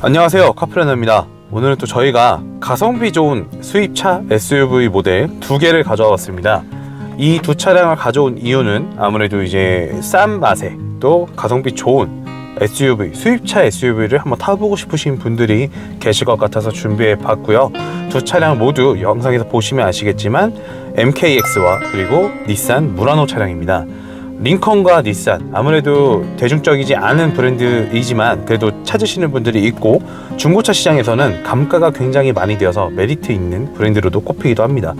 안녕하세요 카프레너입니다. 오늘은 또 저희가 가성비 좋은 수입차 SUV 모델 두 개를 가져와 봤습니다. 이 두 차량을 가져온 이유는 아무래도 이제 싼 맛에 또 가성비 좋은 SUV 수입차 SUV를 한번 타보고 싶으신 분들이 계실 것 같아서 준비해 봤고요 두 차량 모두 영상에서 보시면 아시겠지만 MKX와 그리고 닛산 무라노 차량입니다 링컨과 닛산 아무래도 대중적이지 않은 브랜드이지만 그래도 찾으시는 분들이 있고 중고차 시장에서는 감가가 굉장히 많이 되어서 메리트 있는 브랜드로도 꼽히기도 합니다.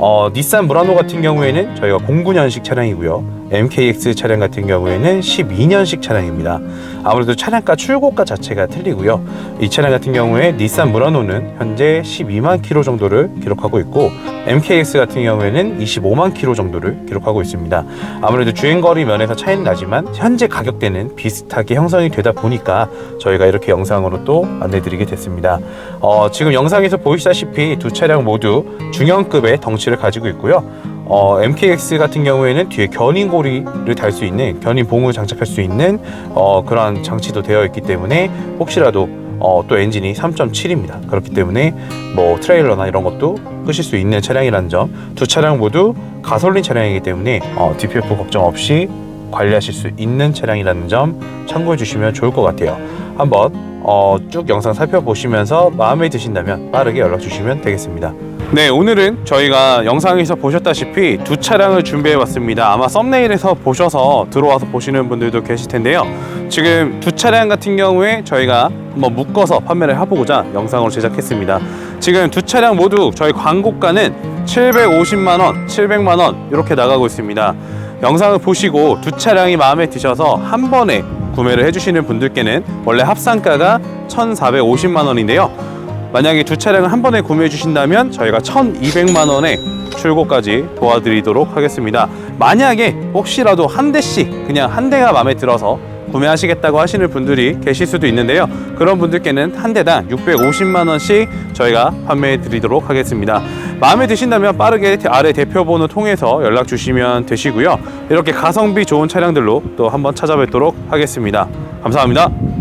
어, 닛산 무라노 같은 경우에는 저희가 09년식 차량이고요. MKX 차량 같은 경우에는 12년식 차량입니다. 아무래도 차량가 출고가 자체가 틀리고요. 이 차량 같은 경우에 닛산 무라노는 현재 12만 킬로 정도를 기록하고 있고 MKX 같은 경우에는 25만 킬로 정도를 기록하고 있습니다. 아무래도 주행거리 면에서 차이는 나지만 현재 가격대는 비슷하게 형성이 되다 보니까 저희가 이렇게 영상으로 또 안내드리게 됐습니다. 어, 지금 영상에서 보시다시피 두 차량 모두 중형급의 덩치를 가지고 있고요. 어, MKX 같은 경우에는 뒤에 견인고리를 달 수 있는 견인 봉을 장착할 수 있는 어, 그런 장치도 되어 있기 때문에 혹시라도 어, 또 엔진이 3.7입니다. 그렇기 때문에 뭐 트레일러나 이런 것도 끄실 수 있는 차량이라는 점 두 차량 모두 가솔린 차량이기 때문에 어, DPF 걱정 없이 관리하실 수 있는 차량이라는 점 참고해 주시면 좋을 것 같아요. 한번 어, 쭉 영상 살펴보시면서 마음에 드신다면 빠르게 연락 주시면 되겠습니다. 네, 오늘은 저희가 영상에서 보셨다시피 두 차량을 준비해 왔습니다. 아마 썸네일에서 보셔서 들어와서 보시는 분들도 계실 텐데요. 지금 두 차량 같은 경우에 저희가 한번 묶어서 판매를 해보고자 영상으로 제작했습니다. 지금 두 차량 모두 저희 광고가는 750만 원, 700만 원 이렇게 나가고 있습니다. 영상을 보시고 두 차량이 마음에 드셔서 한 번에 구매를 해주시는 분들께는 원래 합산가가 1,450만 원인데요. 만약에 두 차량을 한 번에 구매해 주신다면 저희가 1,200만 원에 출고까지 도와드리도록 하겠습니다. 만약에 혹시라도 한 대씩 그냥 한 대가 마음에 들어서 구매하시겠다고 하시는 분들이 계실 수도 있는데요. 그런 분들께는 한 대당 650만 원씩 저희가 판매해 드리도록 하겠습니다. 마음에 드신다면 빠르게 아래 대표 번호 통해서 연락 주시면 되시고요. 이렇게 가성비 좋은 차량들로 또 한번 찾아뵙도록 하겠습니다. 감사합니다.